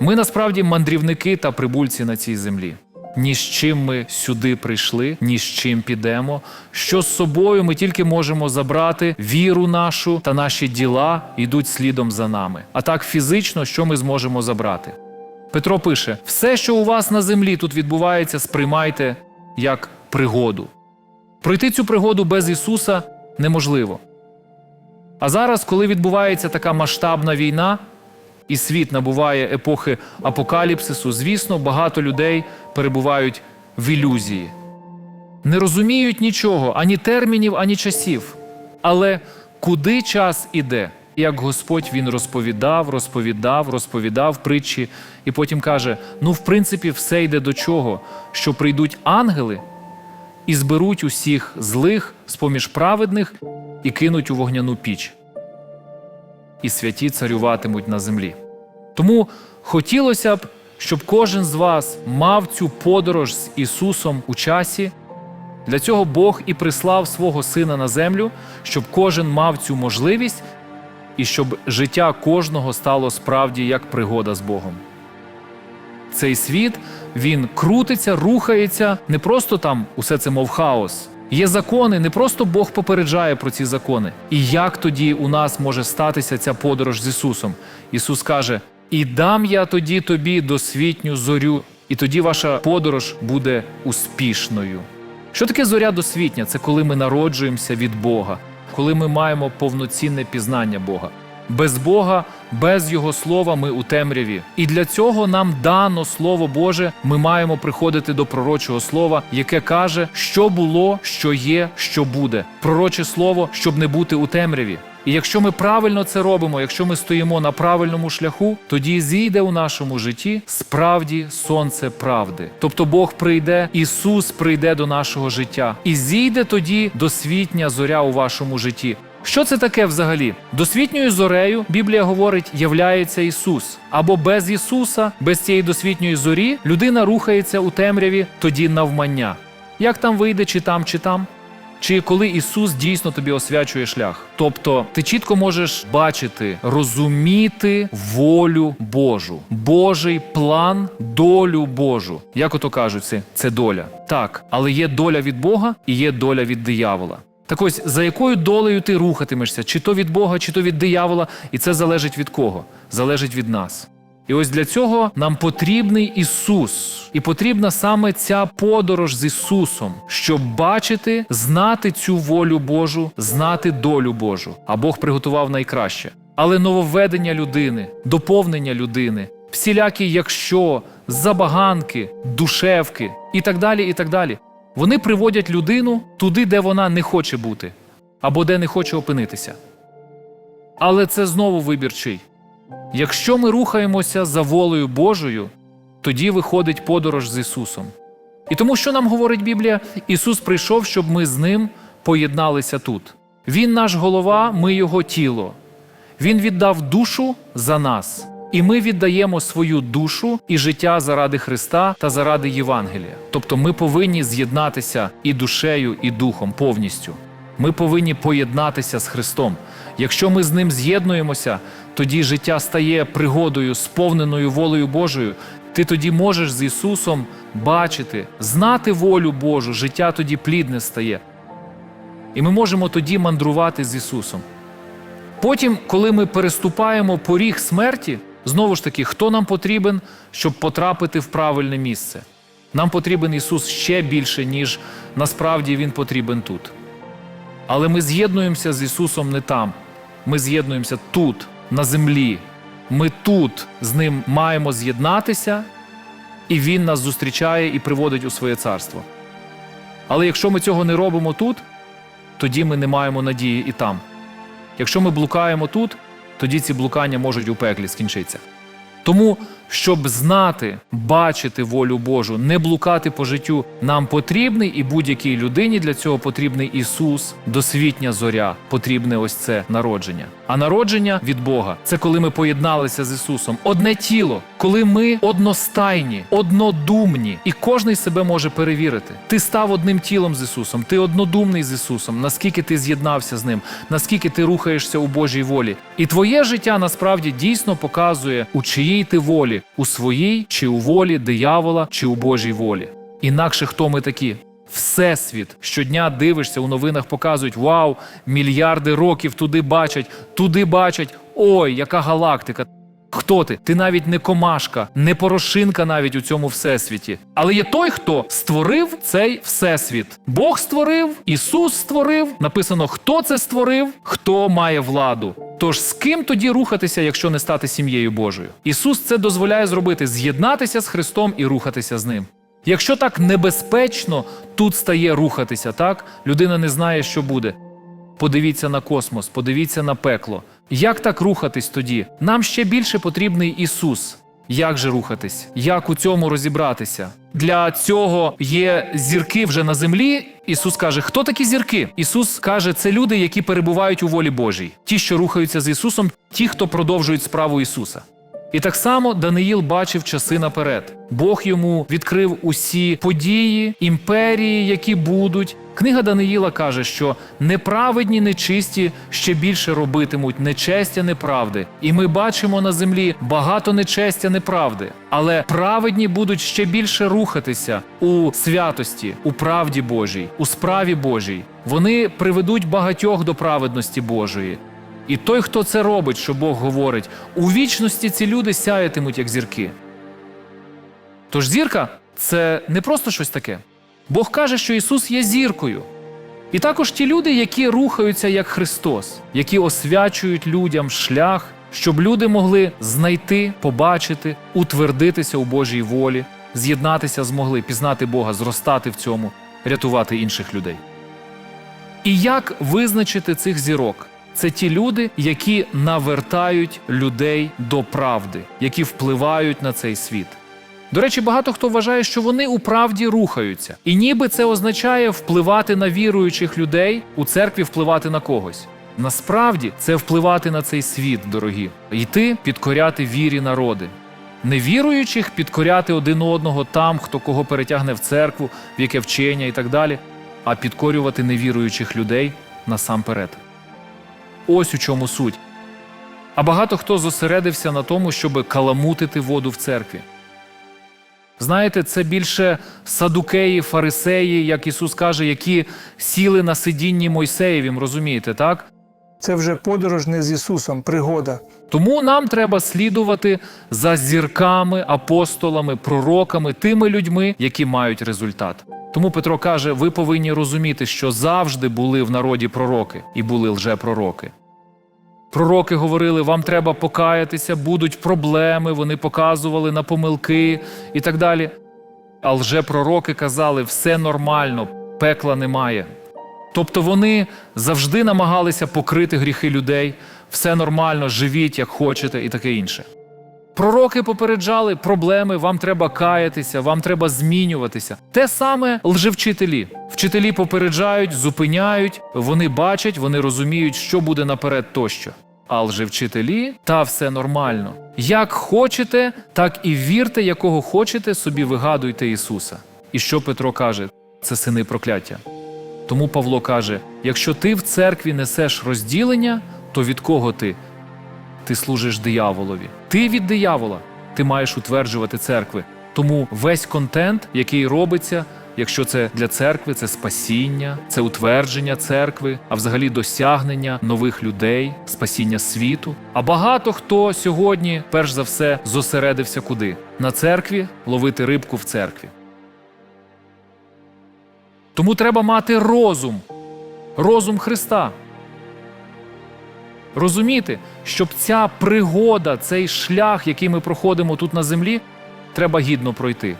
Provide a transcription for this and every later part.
Ми насправді мандрівники та прибульці на цій землі. Ні з чим ми сюди прийшли, ні з чим підемо. Що з собою ми тільки можемо забрати віру нашу та наші діла йдуть слідом за нами. А так фізично, що ми зможемо забрати? Петро пише: все, що у вас на землі тут відбувається, сприймайте як пригоду. Пройти цю пригоду без Ісуса неможливо. А зараз, коли відбувається така масштабна війна, і світ набуває епохи апокаліпсису, звісно, багато людей перебувають в ілюзії, не розуміють нічого, ані термінів, ані часів. Але куди час іде? Як Господь він розповідав, розповідав, розповідав притчі, і потім каже: ну, в принципі, все йде до чого, що прийдуть ангели і зберуть усіх злих з-поміж праведних і кинуть у вогняну піч і святі царюватимуть на землі. Тому хотілося б, щоб кожен з вас мав цю подорож з Ісусом у часі. Для цього Бог і прислав свого Сина на землю, щоб кожен мав цю можливість і щоб життя кожного стало справді як пригода з Богом. Цей світ він крутиться, рухається, не просто там усе це мов хаос. Є закони, не просто Бог попереджає про ці закони. І як тоді у нас може статися ця подорож з Ісусом? Ісус каже: І дам я тоді тобі досвітню зорю, і тоді ваша подорож буде успішною. Що таке зоря досвітня? Це коли ми народжуємося від Бога, коли ми маємо повноцінне пізнання Бога. Без Бога, без Його слова ми у темряві. І для цього нам дано Слово Боже. Ми маємо приходити до пророчого слова, яке каже, що було, що є, що буде. Пророче слово, щоб не бути у темряві. І якщо ми правильно це робимо, якщо ми стоїмо на правильному шляху, тоді зійде у нашому житті справді сонце правди. Тобто Бог прийде, Ісус прийде до нашого життя, і зійде тоді досвітня зоря у вашому житті. Що це таке взагалі? Досвітньою зорею Біблія говорить, являється Ісус. Або без Ісуса, без цієї досвітньої зорі, людина рухається у темряві тоді навмання. Як там вийде, чи там, чи там? Чи коли Ісус дійсно тобі освячує шлях? Тобто ти чітко можеш бачити, розуміти волю Божу, Божий план, долю Божу. Як ото кажуть, це, доля. Так, але є доля від Бога і є доля від диявола. Так ось за якою долею ти рухатимешся, чи то від Бога, чи то від диявола, і це залежить від кого? Залежить від нас. І ось для цього нам потрібний Ісус, і потрібна саме ця подорож з Ісусом, щоб бачити, знати цю волю Божу, знати долю Божу. А Бог приготував найкраще. Але нововведення людини, доповнення людини, всілякі, якщо, забаганки, душевки і так далі, і так далі. Вони приводять людину туди, де вона не хоче бути, або де не хоче опинитися. Але це знову вибір чий. Якщо ми рухаємося за волею Божою, тоді виходить подорож з Ісусом. І тому, що нам говорить Біблія, Ісус прийшов, щоб ми з Ним поєдналися тут. Він наш голова, ми Його тіло. Він віддав душу за нас, і ми віддаємо свою душу і життя заради Христа та заради Євангелія. Тобто ми повинні з'єднатися і душею, і духом повністю. Ми повинні поєднатися з Христом. Якщо ми з ним з'єднуємося, тоді життя стає пригодою, сповненою волею Божою. Ти тоді можеш з Ісусом бачити, знати волю Божу, життя тоді плідне стає. І ми можемо тоді мандрувати з Ісусом. Потім, коли ми переступаємо поріг смерті, знову ж таки, хто нам потрібен, щоб потрапити в правильне місце? Нам потрібен Ісус ще більше, ніж насправді Він потрібен тут. Але ми з'єднуємося з Ісусом не там. Ми з'єднуємося тут, на землі. Ми тут з Ним маємо з'єднатися, і Він нас зустрічає і приводить у своє царство. Але якщо ми цього не робимо тут, тоді ми не маємо надії і там. Якщо ми блукаємо тут, тоді ці блукання можуть у пеклі скінчитися. Тому, щоб знати, бачити волю Божу, не блукати по життю, нам потрібний і будь-якій людині для цього потрібний Ісус, досвітня зоря, потрібне ось це народження. А народження від Бога це коли ми поєдналися з Ісусом. Одне тіло, коли ми одностайні, однодумні, і кожний себе може перевірити. Ти став одним тілом з Ісусом, ти однодумний з Ісусом, наскільки ти з'єднався з Ним, наскільки ти рухаєшся у Божій волі. І твоє життя насправді дійсно показує, у чиїй ти волі у своїй чи у волі диявола, чи у Божій волі. Інакше хто ми такі? Всесвіт щодня дивишся у новинах, показують вау, мільярди років туди бачать, туди бачать. Ой, яка галактика! Хто ти? Ти навіть не комашка, не порошинка навіть у цьому всесвіті. Але є той, хто створив цей всесвіт. Бог створив, Ісус створив. Написано, хто це створив, хто має владу. Тож з ким тоді рухатися, якщо не стати сім'єю Божою? Ісус це дозволяє зробити з'єднатися з Христом і рухатися з ним. Якщо так небезпечно тут стає рухатися, так людина не знає, що буде. Подивіться на космос, подивіться на пекло. Як так рухатись тоді? Нам ще більше потрібний Ісус. Як же рухатись? Як у цьому розібратися? Для цього є зірки вже на землі. Ісус каже, хто такі зірки? Ісус каже, це люди, які перебувають у волі Божій, ті, що рухаються з Ісусом, ті, хто продовжують справу Ісуса. І так само Даниїл бачив часи наперед. Бог йому відкрив усі події, імперії, які будуть. Книга Даниїла каже, що неправедні, нечисті ще більше робитимуть нечестя неправди. І ми бачимо на землі багато нечестя неправди, але праведні будуть ще більше рухатися у святості, у правді Божій, у справі Божій. Вони приведуть багатьох до праведності Божої. І той, хто це робить, що Бог говорить, у вічності ці люди сяятимуть, як зірки. Тож зірка це не просто щось таке. Бог каже, що Ісус є зіркою. І також ті люди, які рухаються як Христос, які освячують людям шлях, щоб люди могли знайти, побачити, утвердитися у Божій волі, з'єднатися змогли, пізнати Бога, зростати в цьому, рятувати інших людей. І як визначити цих зірок? Це ті люди, які навертають людей до правди, які впливають на цей світ. До речі, багато хто вважає, що вони у правді рухаються, і ніби це означає впливати на віруючих людей у церкві, впливати на когось. Насправді це впливати на цей світ, дорогі, йти підкоряти вірі народи. Невіруючих підкоряти один одного там, хто кого перетягне в церкву, в яке вчення і так далі, а підкорювати невіруючих людей насамперед. Ось у чому суть. А багато хто зосередився на тому, щоб каламутити воду в церкві. Знаєте, це більше садукеї, фарисеї, як Ісус каже, які сіли на сидінні Мойсеєвім, розумієте, так? Це вже подорож не з Ісусом, пригода. Тому нам треба слідувати за зірками, апостолами, пророками, тими людьми, які мають результат. Тому Петро каже: ви повинні розуміти, що завжди були в народі пророки і були лжепророки. Пророки говорили, вам треба покаятися, будуть проблеми, вони показували на помилки і так далі. А лжепророки казали, все нормально, пекла немає. Тобто вони завжди намагалися покрити гріхи людей, все нормально, живіть як хочете і таке інше. Пророки попереджали проблеми, вам треба каятися, вам треба змінюватися. Те саме лжевчителі. Вчителі попереджають, зупиняють, вони бачать, вони розуміють, що буде наперед тощо. А лжевчителі та все нормально. Як хочете, так і вірте, якого хочете, собі вигадуйте Ісуса. І що Петро каже? Це сини прокляття. Тому Павло каже: якщо ти в церкві несеш розділення, то від кого ти? Ти служиш дияволові. Ти від диявола. Ти маєш утверджувати церкви. Тому весь контент, який робиться, якщо це для церкви, це спасіння, це утвердження церкви, а взагалі досягнення нових людей, спасіння світу. А багато хто сьогодні, перш за все, зосередився куди? На церкві ловити рибку в церкві. Тому треба мати розум, розум Христа. Розуміти, щоб ця пригода, цей шлях, який ми проходимо тут на землі, треба гідно пройти.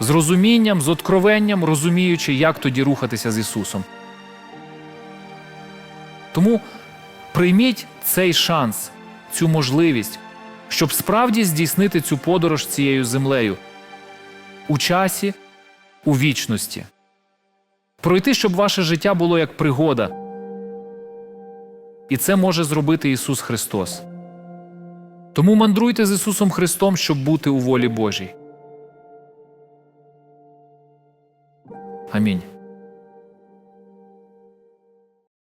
З розумінням, з откровенням, розуміючи, як тоді рухатися з Ісусом. Тому прийміть цей шанс, цю можливість, щоб справді здійснити цю подорож цією землею у часі, у вічності. Пройти, щоб ваше життя було як пригода. І це може зробити Ісус Христос. Тому мандруйте з Ісусом Христом, щоб бути у волі Божій. Амінь.